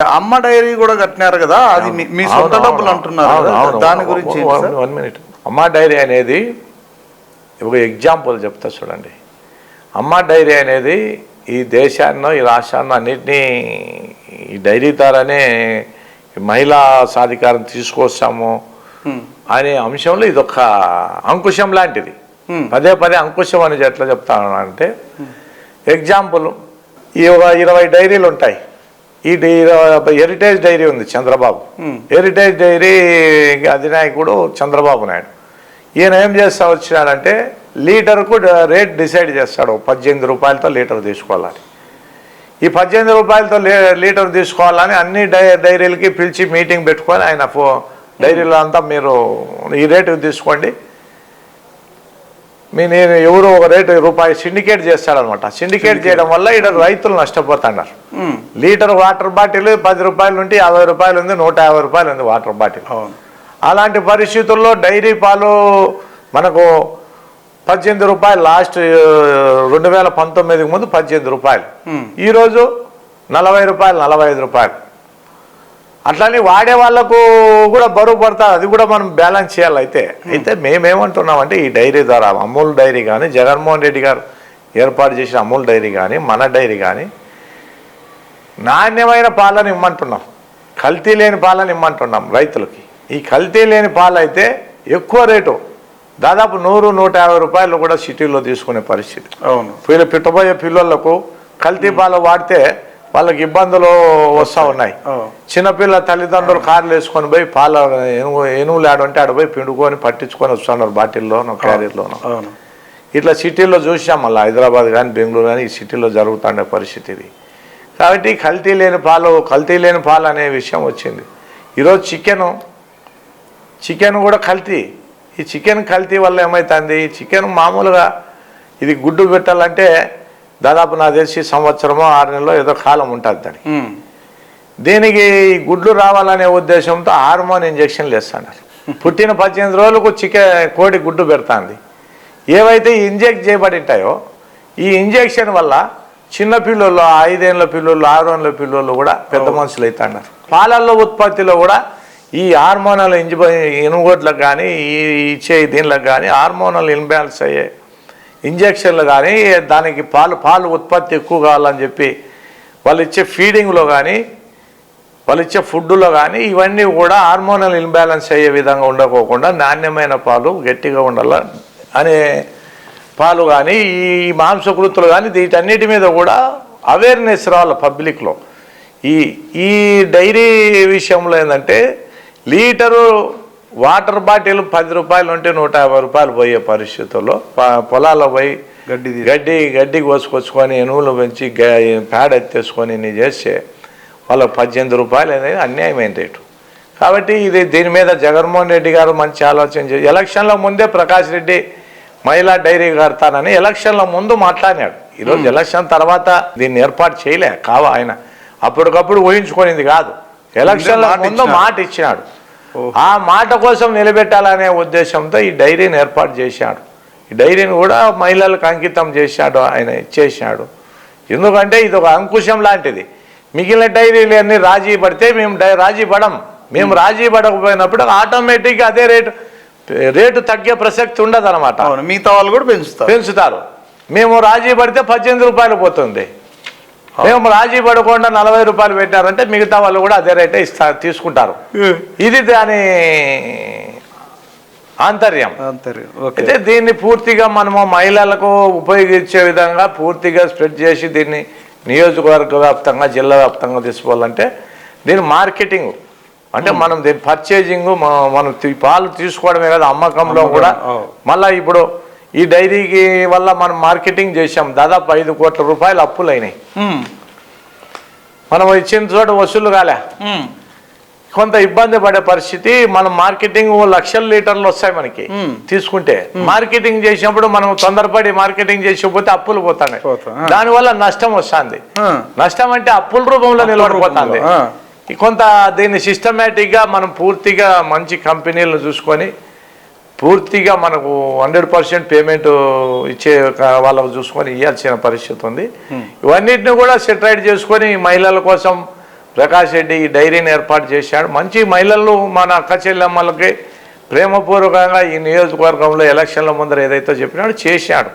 అమ్మ డైరీ కూడా కట్టినారు కదా అది మీ- సొంత డబ్బులు అంటున్నారు. దాని గురించి వన్- మినిట్ అమ్మా డైరీ అనేది ఒక ఎగ్జాంపుల్ చెప్తా చూడండి అమ్మా డైరీ అనేది ఈ దేశాన్ని ఈ రాష్ట్రాన్ని అన్నిటినీ ఈ డైరీ ద్వారానే మహిళా సాధికారం తీసుకొస్తాము. అనే అంశంలో ఇది ఒక అంకుశం లాంటిది. పదే పదే అంకుశం అని ఎట్లా చెప్తాను అంటే ఎగ్జాంపుల్ ఈ ఒక ఇరవై డైరీలు ఉంటాయి ఈ హెరిటేజ్ డైరీ ఉంది చంద్రబాబు. హెరిటేజ్ డైరీ అధినాయకుడు చంద్రబాబు నాయుడు. ఈయన ఏం చేస్తా వచ్చినాడంటే లీటర్కు రేట్ డిసైడ్ చేస్తాడు. పద్దెనిమిది రూపాయలతో లీటర్ తీసుకోవాలని. ఈ పద్దెనిమిది రూపాయలతో లీ- లీటర్ తీసుకోవాలని అన్ని డై డైరీలకి పిలిచి మీటింగ్ పెట్టుకొని ఆయన ఫో డైరీలో అంతా మీరు ఈ రేటు తీసుకోండి. మీ నేను ఎవరు ఒక రేటు రూపాయి సిండికేట్ చేస్తాడనమాట. సిండికేట్ చేయడం వల్ల ఇక్కడ రైతులు నష్టపోతున్నారు. లీటర్ వాటర్ బాటిల్ పది రూపాయల నుండి యాభై రూపాయలు ఉంది నూట యాభై రూపాయలు ఉంది వాటర్ బాటిల్. అలాంటి పరిస్థితుల్లో డైరీ పాలు మనకు పద్దెనిమిది రూపాయలు లాస్ట్ రెండు వేల పంతొమ్మిదికి ముందు పద్దెనిమిది రూపాయలు. ఈరోజు నలభై రూపాయలు నలభై ఐదు రూపాయలు. అట్లానే వాడే వాళ్ళకు కూడా బరువు పడతారు అది కూడా మనం బ్యాలెన్స్ చేయాలి అయితే. అయితే మేమేమంటున్నామంటే ఈ డైరీ ద్వారా అమూల్ డైరీ కానీ జగన్మోహన్ రెడ్డి గారు ఏర్పాటు చేసిన అమూల్ డైరీ కానీ మన డైరీ కానీ నాణ్యమైన పాలను ఇమ్మంటున్నాం. కల్తీ లేని పాలను ఇమ్మంటున్నాం రైతులకి. ఈ కల్తీ లేని పాలు అయితే ఎక్కువ రేటు. దాదాపు నూరు నూట యాభై రూపాయలు కూడా సిటీలో తీసుకునే పరిస్థితి. అవును. పెట్టబోయే పిల్లలకు కల్తీ పాలు వాడితే వాళ్ళకి ఇబ్బందులు వస్తూ ఉన్నాయి. చిన్నపిల్ల తల్లిదండ్రులు కార్లు వేసుకొని పోయి పాల ఎనుగు ఎనుగులు ఆడంటే ఆడ పోయి పిండుకొని పట్టించుకొని వస్తున్నారు బాటిల్లోనో క్యారియర్లోనో అవును. ఇట్లా సిటీల్లో చూసాం మళ్ళీ హైదరాబాద్ కానీ బెంగళూరు కానీ ఈ సిటీలో జరుగుతుండే పరిస్థితి ఇది. కాబట్టి కల్తీ లేని పాలు కల్తీ లేని పాలు అనే విషయం వచ్చింది. ఈరోజు చికెను చికెన్ కూడా కల్తీ. ఈ చికెన్ కల్తీ వల్ల ఏమవుతుంది చికెన్ మామూలుగా ఇది గుడ్డు పెట్టాలంటే దాదాపు నాకు తెలిసి సంవత్సరమో ఆరు నెలలో ఏదో కాలం ఉంటుంది దానికి. దీనికి గుడ్లు రావాలనే ఉద్దేశంతో హార్మోన్ ఇంజక్షన్లు ఇస్తున్నారు పుట్టిన పద్దెనిమిది రోజులకు చికెన్ కోడి గుడ్డు పెడుతుంది. ఏవైతే ఇంజెక్ట్ చేయబడి ఉంటాయో ఈ ఇంజెక్షన్ వల్ల చిన్న పిల్లలు ఐదేళ్ళ పిల్లలు ఆరేళ్ళ పిల్లలు కూడా పెద్ద మనుషులు అవుతున్నారు. పాలల్లో ఉత్పత్తిలో కూడా ఈ హార్మోనల్ ఇంజ ఎనుగోట్లకు కానీ ఈ ఇచ్చే దీనిలకు కానీ హార్మోనల్ ఇన్బ్యాలెన్స్ అయ్యే ఇంజక్షన్లు కానీ దానికి పాలు పాలు ఉత్పత్తి ఎక్కువ కావాలని చెప్పి వాళ్ళు ఇచ్చే ఫీడింగ్లో కానీ వాళ్ళు ఇచ్చే ఫుడ్లో కానీ ఇవన్నీ కూడా హార్మోనల్ ఇన్బ్యాలెన్స్ అయ్యే విధంగా ఉండకోకుండా నాణ్యమైన పాలు గట్టిగా ఉండాల అనే పాలు కానీ ఈ మాంసకృతులు కానీ వీటన్నిటి మీద కూడా అవేర్నెస్ రావాలి పబ్లిక్లో ఈ ఈ డైరీ విషయంలో ఏంటంటే లీటరు వాటర్ బాటిల్ పది రూపాయలు ఉంటే నూట యాభై రూపాయలు పోయే పరిస్థితుల్లో ప- పొలాల్లో పోయి గడ్డి. గడ్డి గడ్డి కోసుకొచ్చుకొని ఎనువులు పెంచి పేడ ఎత్తేసుకొని నీ చేస్తే వాళ్ళకి పద్దెనిమిది రూపాయలు అనేది అన్యాయమైన రేటు కాబట్టి ఇది దీని మీద జగన్మోహన్ రెడ్డి గారు మంచి ఆలోచన చేసి ఎలక్షన్ల ముందే ప్రకాష్ రెడ్డి మహిళా డైరీ కడతానని ఎలక్షన్ల ముందు మాట్లాడినాడు ఈరోజు ఎలక్షన్ తర్వాత దీన్ని ఏర్పాటు చేయలే కావా ఆయన అప్పటికప్పుడు ఊహించుకునేది కాదు ఎలక్షన్ల ముందు. మాట ఇచ్చినాడు. ఆ మాట కోసం నిలబెట్టాలనే ఉద్దేశంతో ఈ డైరీని ఏర్పాటు చేశాడు. ఈ డైరీని కూడా మహిళలకు అంకితం చేశాడు ఆయన ఇచ్చేసాడు ఎందుకంటే ఇది ఒక అంకుశం లాంటిది. మిగిలిన డైరీలు అన్ని రాజీ పడితే మేము డై రాజీ పడం. మేము రాజీ పడకపోయినప్పుడు ఆటోమేటిక్గా అదే రేటు రేటు తగ్గే ప్రసక్తి ఉండదు అనమాట మిగతా వాళ్ళు కూడా పెంచుతారు. పెంచుతారు. మేము రాజీ పడితే పద్దెనిమిది రూపాయలు పోతుంది. మేము రాజీ పడకుండా నలభై రూపాయలు పెట్టారంటే మిగతా వాళ్ళు కూడా అదే రేటే ఇస్తా తీసుకుంటారు. ఇది దాని ఆంతర్యం. అయితే దీన్ని పూర్తిగా మనము మహిళలకు ఉపయోగించే విధంగా పూర్తిగా స్ప్రెడ్ చేసి దీన్ని నియోజకవర్గ వ్యాప్తంగా జిల్లా వ్యాప్తంగా తీసుకోవాలంటే దీని మార్కెటింగ్. అంటే మనం దీని పర్చేజింగ్ మనం పాలు తీసుకోవడమే కదా అమ్మకంలో కూడా. మళ్ళీ ఇప్పుడు ఈ డైరీకి వల్ల మనం మార్కెటింగ్ చేసాం దాదాపు ఐదు కోట్ల రూపాయలు అప్పులు అయినాయి. మనం ఇచ్చిన చోట వసూలు కాలే. కొంత ఇబ్బంది పడే పరిస్థితి మనం మార్కెటింగ్ లక్షల లీటర్లు వస్తాయి మనకి. తీసుకుంటే మార్కెటింగ్ చేసినప్పుడు మనం తొందరపడి మార్కెటింగ్ చేసిపోతే అప్పులు పోతాయి. దానివల్ల నష్టం వస్తుంది. నష్టం అంటే అప్పుల రూపంలో నిలబడిపోతుంది కొంత దీన్ని సిస్టమేటిక్గా మనం పూర్తిగా మంచి కంపెనీలను చూసుకొని పూర్తిగా మనకు హండ్రెడ్ పర్సెంట్ పేమెంట్ ఇచ్చే వాళ్ళకు చూసుకొని ఇవ్వాల్సిన పరిస్థితి ఉంది. ఇవన్నిటిని కూడా సెటరైట్ చేసుకొని మహిళల కోసం ప్రకాష్ రెడ్డి ఈ డైరీని ఏర్పాటు చేశాడు. మంచి మహిళలు మన అక్క చెల్లెమ్మలకి ప్రేమపూర్వకంగా ఈ నియోజకవర్గంలో ఎలక్షన్ల ముందర ఏదైతే చెప్పినాడో చేశాడు.